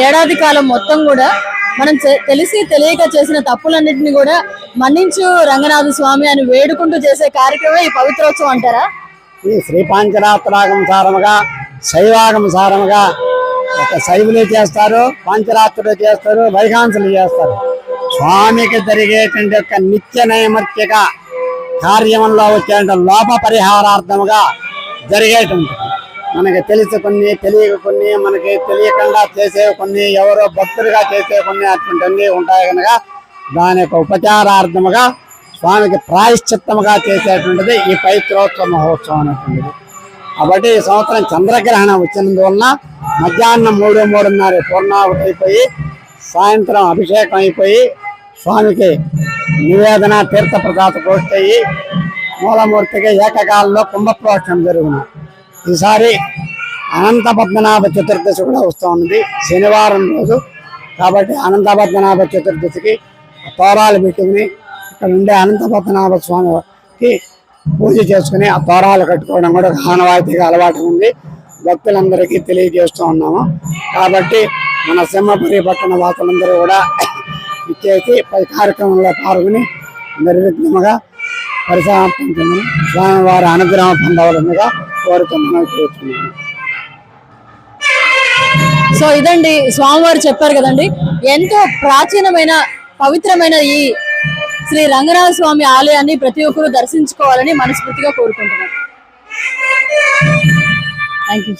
ఏడాది కాలం మొత్తం కూడా మనం తెలిసి తెలియక చేసిన తప్పులన్నింటినీ కూడా మన్నించు రంగనాథ స్వామి అని వేడుకుంటూ చేసే కార్యక్రమం ఈ పవిత్రోత్సవం అంటారా? ఈ శ్రీ పాంచరాత్రాగం సారముగా శైవాగం సారముగా ఒక శైవులు చేస్తారు పాంచరాత్రులు చేస్తారు వైకాంసులు చేస్తారు. స్వామికి జరిగేటువంటి యొక్క నిత్య నైమత్యక కార్యంలో వచ్చేటువంటి లోప పరిహారార్థముగా జరిగేటువంటి మనకి తెలిసి కొన్ని తెలియక కొన్ని మనకి తెలియకుండా చేసే కొన్ని ఎవరో భక్తులుగా చేసే కొన్ని అటువంటివన్నీ ఉంటాయి కనుక దాని యొక్క ఉపచారార్థముగా స్వామికి ప్రాయశ్చిత్తముగా చేసేటువంటిది ఈ పైత్రోత్సవ మహోత్సవం అనేటువంటిది. కాబట్టి ఈ సంవత్సరం చంద్రగ్రహణం వచ్చినందువలన మధ్యాహ్నం మూడు మూడున్నర పూర్ణాహుతి అయిపోయి సాయంత్రం అభిషేకం అయిపోయి స్వామికి నివేదన తీర్థ ప్రసాద పూర్తయి మూలమూర్తికి ఏకకాలంలో కుంభప్రోక్షణం జరుగును. ఈసారి అనంత పద్మనాభ చతుర్దశి కూడా వస్తూ ఉన్నది. శనివారం రోజు. కాబట్టి అనంత పద్మనాభ చతుర్దశికి తోరాలు పెట్టుకుని ఇక్కడ ఉండే అనంత పద్మనాభ స్వామికి పూజ చేసుకుని ఆ తోరాలు కట్టుకోవడం కూడా ఆనవాయితీగా అలవాటు ఉంది. భక్తులందరికీ తెలియజేస్తూ ఉన్నాము. కాబట్టి మన సింహపురి పట్టణ వాసులందరూ కూడా ఇచ్చేసి పై కార్యక్రమంలో పాల్గొని నిర్విఘ్నముగా పరిసమాప్తించమని స్వామివారి అనుగ్రహం పొందవలనుగా కోరుతున్నాను చేస్తున్నాను సో ఇదండి స్వామివారు చెప్పారు కదండి. ఎంతో ప్రాచీనమైన పవిత్రమైన ఈ శ్రీ రంగనాథ స్వామి ఆలయాన్ని ప్రతి ఒక్కరూ దర్శించుకోవాలని మనస్ఫూర్తిగా కోరుకుంటున్నాను థ్యాంక్ యూ